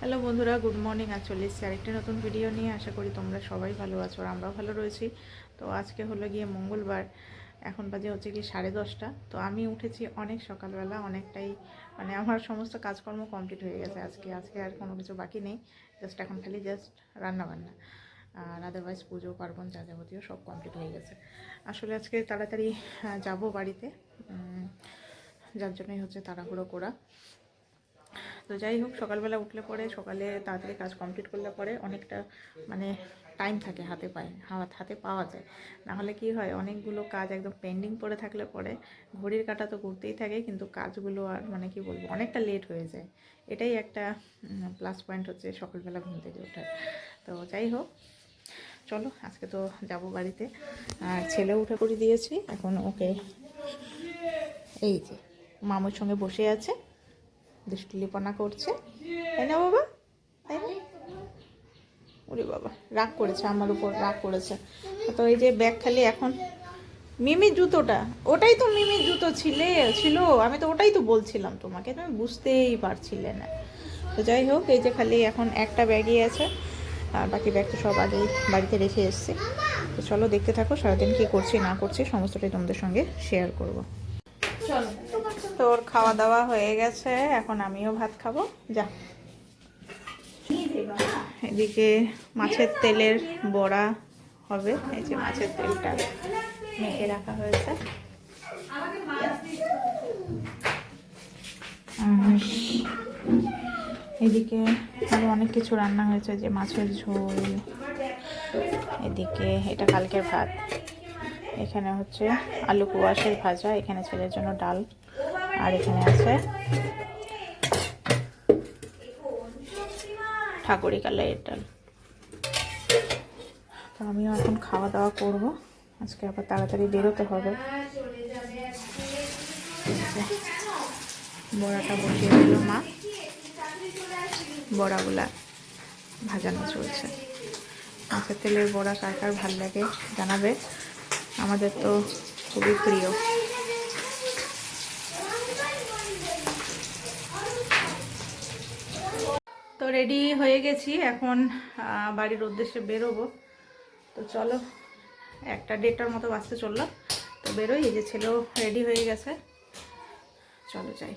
Hello বন্ধুরা, good morning. আজ চলে এসেছি আরেকটি নতুন ভিডিও নিয়ে। আশা করি তোমরা সবাই ভালো আছো আর আমরাও ভালো রয়েছি। তো আজকে হলো গিয়ে মঙ্গলবার, এখন বাজে হচ্ছে কি সাড়ে দশটা। তো আমি উঠেছি অনেক সকালবেলা, অনেকটাই মানে আমার সমস্ত কাজকর্ম কমপ্লিট হয়ে গেছে আজকে। আজকে আর কোনো কিছু বাকি নেই জাস্ট এখন খালি জাস্ট রান্নাবান্না। আর আদারওয়াইজ পুজো, পার্বণ, যা যাবতীয় সব কমপ্লিট হয়ে গেছে। আসলে আজকে তাড়াতাড়ি যাব বাড়িতে। যার জন্যই হচ্ছে তাড়াহুড়ো করা। তো যাই হোক, সকালবেলা উঠলে পরে, সকালে তাড়াতাড়ি কাজ কমপ্লিট করলে পরে অনেকটা মানে টাইম থাকে হাতে পায়ে, হাত, হাতে পাওয়া যায়। না হলে কি হয়, অনেকগুলো কাজ একদম পেন্ডিং পড়ে থাকলে পরে ঘড়ির কাটা তো করতেই থাকে, কিন্তু কাজগুলো আর মানে কি বলব, অনেকটা লেট হয়ে যায়। এটাই একটা প্লাস পয়েন্ট হচ্ছে সকালবেলা ঘুম থেকে ওঠার। তো যাই হোক, চলো আজকে তো যাব বাড়িতে। আর ছেলে উঠে করে দিয়েছি, এখন ওকে এই যে, মামুর সঙ্গে বসে আছে। দুষ্টুলিপনা করছে। তাই না বাবা? তাই না? ওরে বাবা, রাগ করেছে, আমার উপর রাগ করেছে। তো এই যে ব্যাগ খালি এখন, মিমির জুতোটা, ওটাই তো মিমির জুতো ছিলে, ছিল। আমি তো ওটাই তো বলছিলাম তোমাকে, তুমি বুঝতেই পারছিলে না। তো যাই হোক, এই যে খালি এখন একটা ব্যাগই আছে, আর বাকি ব্যাগ তো সব আগেই বাড়িতে রেখে এসেছি। তো চলো দেখতে থাকো সারাদিন কী করছি, না করছি, সমস্তটাই তোমাদের সঙ্গে শেয়ার করব। তোর খাওয়া দাওয়া হয়ে গেছে, এখন আমিও ভাত খাব। যা। এদিকে মাছের তেলের বড়া হবে, এই যে মাছের তেলটা মেখে রাখা হয়েছে। এদিকে আরও অনেক কিছু রান্না হয়েছে, যে মাছের ঝোল, এদিকে এটা কালকের ভাত। এখানে হচ্ছে আলু কুয়াশের ভাজা, এখানে ছেলের জন্য ডাল। আর এখানে আছে ঠাকুরি কালারের ডাল। তো আমিও এখন খাওয়া দাওয়া করব। আজকে আবার তাড়াতাড়ি বেরোতে হবে। বড়াটা বসিয়ে দিল মা। বড়াগুলা ভাজানো চলছে। মাছের তেলের বড়া কার কার ভালো লাগে জানাবে। আমাদের তো খুবই প্রিয়। রেডি হয়ে গেছি, এখন বাড়ির উদ্দেশ্যে বেরোবো। তো চলো, একটা দেড়টার মতো বাঁচতে চলল। তো বেরোই, এই যে ছেলেও রেডি হয়ে গেছে। চলো যাই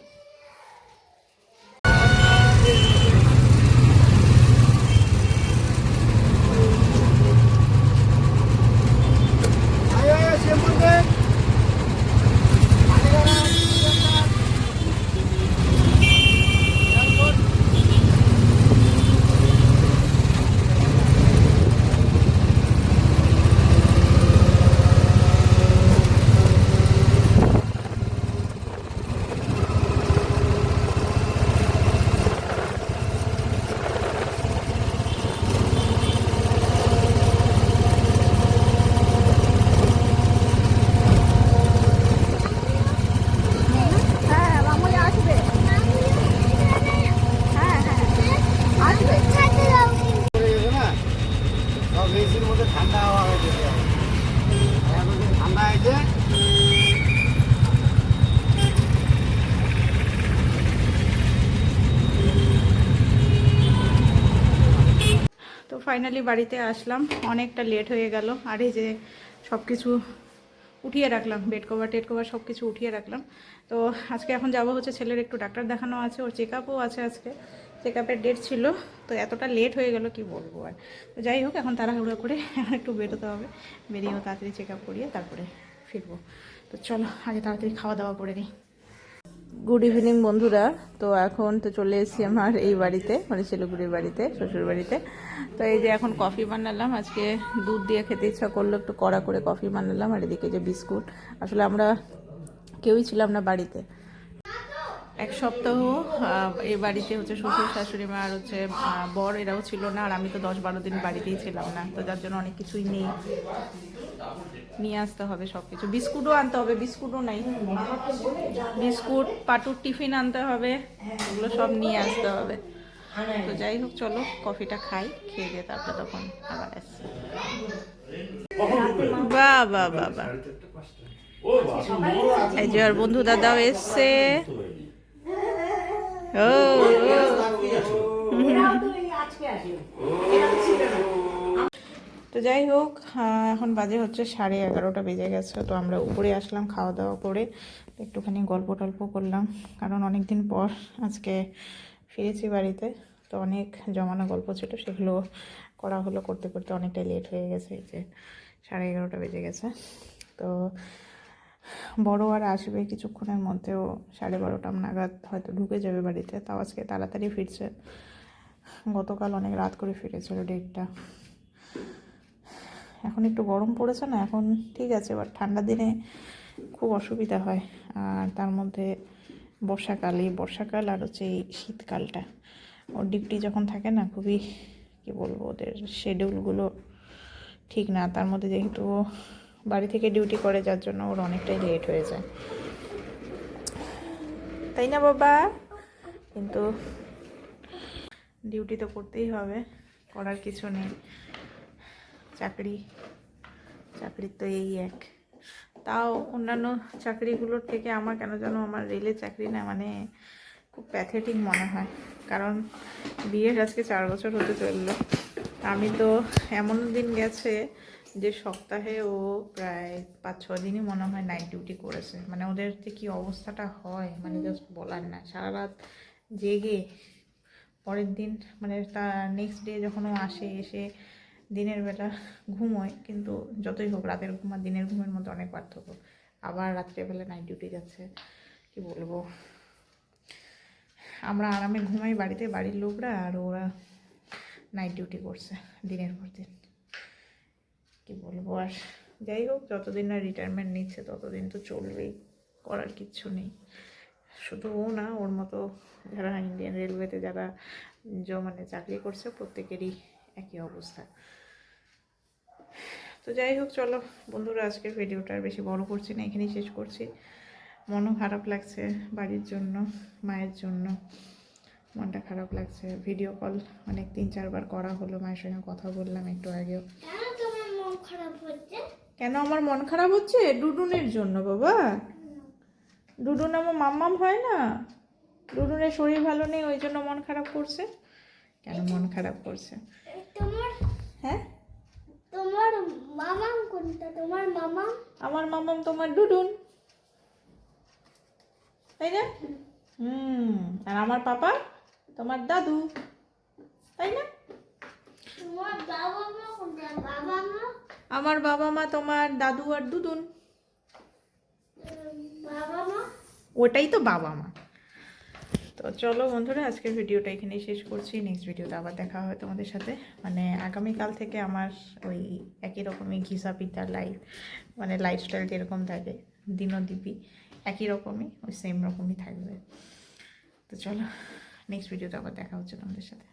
সব এসির মধ্যে ঠান্ডা হাওয়া হয়ে যেতে হবে এখন যে ঠান্ডা হয়েছে তো ফাইনালি বাড়িতে আসলাম। অনেকটা লেট হয়ে গেল। আর এই যে সব কিছু উঠিয়ে রাখলাম বেড কভার টেড কভার সব কিছু উঠিয়ে রাখলাম। তো আজকে এখন যাব হচ্ছে ছেলের একটু ডাক্তার দেখানো আছে, ওর চেক আপও আছে আজকে। চেক আপের ডেট ছিল, তো এতটা লেট হয়ে গেল, কি বলব আর। তো যাই হোক, এখন তাড়াহুড়ো করে এখন একটু বেরোতে হবে। বেরিয়েও তাড়াতাড়ি চেক আপ করিয়ে তারপরে ফিরবো। তো চলো, আগে তাড়াতাড়ি খাওয়া দাওয়া করে নিই। গুড ইভিনিং বন্ধুরা। তো এখন তো চলে এসেছি আমার এই বাড়িতে মানে শিলিগুড়ির বাড়িতে, শ্বশুর বাড়িতে। তো এই যে এখন কফি বানালাম, আজকে দুধ দিয়ে খেতে ইচ্ছা করল, একটু কড়া করে কফি বানালাম, আর এদিকে যে বিস্কুট। আসলে আমরা কেউই ছিলাম না বাড়িতে। এক সপ্তাহ এই বাড়িতে হচ্ছে শ্বশুর, শাশুড়ি মা আর হচ্ছে বর এরাও ছিল না, আর আমি তো দশ বারো দিন বাড়িতেই ছিলাম না। তো যার জন্য অনেক কিছুই নেই। নিয়ে আসতে হবে সব কিছু বিস্কুটও আনতে হবে, বিস্কুটও নাই। বিস্কুট, পাটুর টিফিন আনতে হবে এগুলো সব নিয়ে আসতে হবে। তো যাই হোক, চলো কফিটা খাই, খেয়ে দিয়ে তারপর তখন আবার আসছি। বাহ বাহ এই যে আর বন্ধু দাদাও এসছে। ও ও। আজকে আসবে এরকম ছিল না তো যাই হোক এখন বাজে হচ্ছে সাড়ে এগারোটা বেজে গেছে, তো আমরা উপরে আসলাম খাওয়া দাওয়া করে, একটুখানি গল্প টল্প করলাম, কারণ অনেক দিন পর আজকে ফিরেছি বাড়িতে, তো অনেক জমানো গল্প ছিল, সেগুলো করা হলো করতে করতে অনেকটাই লেট হয়ে গেছে, এই যে সাড়ে এগারোটা বেজে গেছে, তো বড় আর আসবে কিছুক্ষণের মধ্যেও সাড়ে বারোটা নাগাদ হয়তো ঢুকে যাবে বাড়িতে, তাও আজকে তাড়াতাড়ি ফিরছে, গতকাল অনেক রাত করে ফিরেছিল ডেটটা এখন একটু গরম পড়েছে না, এখন ঠিক আছে বাট ঠান্ডা দিনে খুব অসুবিধা হয়। আর তার মধ্যে বর্ষাকাল এই বর্ষাকাল আর হচ্ছে এই শীতকালটা। ওর ডিউটি যখন থাকে না, খুবই, কী বলব, ওদের শেডিউলগুলো ঠিক না। তার মধ্যে যেহেতু বাড়ি থেকে ডিউটি করে, যার জন্য ওর অনেকটাই লেট হয়ে যায়। তাই না বাবা? কিন্তু ডিউটি তো করতেই হবে, করার কিছু নেই। চাকরি চাকরির তো এই এক। তাও অন্যান্য চাকরিগুলোর থেকে আমার কেন যেন আমার রেলের চাকরি না মানে খুব প্যাথেটিক মনে হয়। কারণ বিয়ের আজকে চার বছর হতে চলল। আমি তো এমন দিন গেছে যে সপ্তাহে ও প্রায় পাঁচ ছ দিনই মনে হয় নাইট ডিউটি করেছে। মানে ওদের যে কী অবস্থাটা হয় মানে জাস্ট বলার না। সারা রাত জেগে পরের দিন মানে তার নেক্সট ডে যখন ও আসে এসে দিনের বেলা ঘুমোয় কিন্তু যতই হোক রাতের ঘুম আর দিনের ঘুমের মধ্যে অনেক পার্থক্য। আবার রাত্রেবেলা নাইট ডিউটি যাচ্ছে, কি বলব? আমরা আরামে ঘুমাই বাড়িতে, বাড়ির লোকরা আর ওরা নাইট ডিউটি করছে দিনের পর দিন। কি বলব আর? যাই হোক, যতদিন না রিটায়ারমেন্ট নিচ্ছে, ততদিন তো চলবেই, করার কিচ্ছু নেই। শুধু ও না, ওর মতো যারা ইন্ডিয়ান রেলওয়েতে যারা মানে চাকরি করছে, প্রত্যেকেরই একই অবস্থা। তো যাই হোক চলো। বন্ধুরা আজকের ভিডিওটা আর বেশি বড় করছি না এখানেই শেষ করছি। মনও খারাপ লাগছে বাড়ির জন্য মায়ের জন্য। মনটা খারাপ লাগছে। ভিডিও কল অনেক তিন চারবার করা হলো মায়ের সঙ্গে কথা বললাম একটু আগেও। কেন মন কেন আমার মন খারাপ হচ্ছে? ডুডুনের জন্য বাবা। ডুডুন আমার মাম্মাম হয় না। ডুডুনের শরীর ভালো নেই ওই জন্য মন খারাপ করছে। কেন মন খারাপ করছে? হ্যাঁ? তোমার মামাম কোনটা? তোমার মামাম? আমার মামাম তোমার ডুডুন। তাই না? হুম আর আমার পাপা তোমার দাদু। তাই না? তোমার বাবা মা কোনটা? বাবা মা? আমার বাবা মা তোমার দাদু আর দুদুন বাবা মা? ওটাই তো বাবা মা। তো চলো বন্ধুরা, আজকের ভিডিওটা এখানেই শেষ করছি। নেক্সট ভিডিওতে আবার দেখা হয় তোমাদের সাথে। মানে আগামীকাল থেকে আমার ওই একই রকমই ঘিসা পিতা লাইফ মানে লাইফস্টাইল যেরকম থাকে দিবি একই রকমই, ওই সেম রকমই থাকবে। তো চলো নেক্সট ভিডিওতে আবার দেখা হচ্ছে তোমাদের সাথে।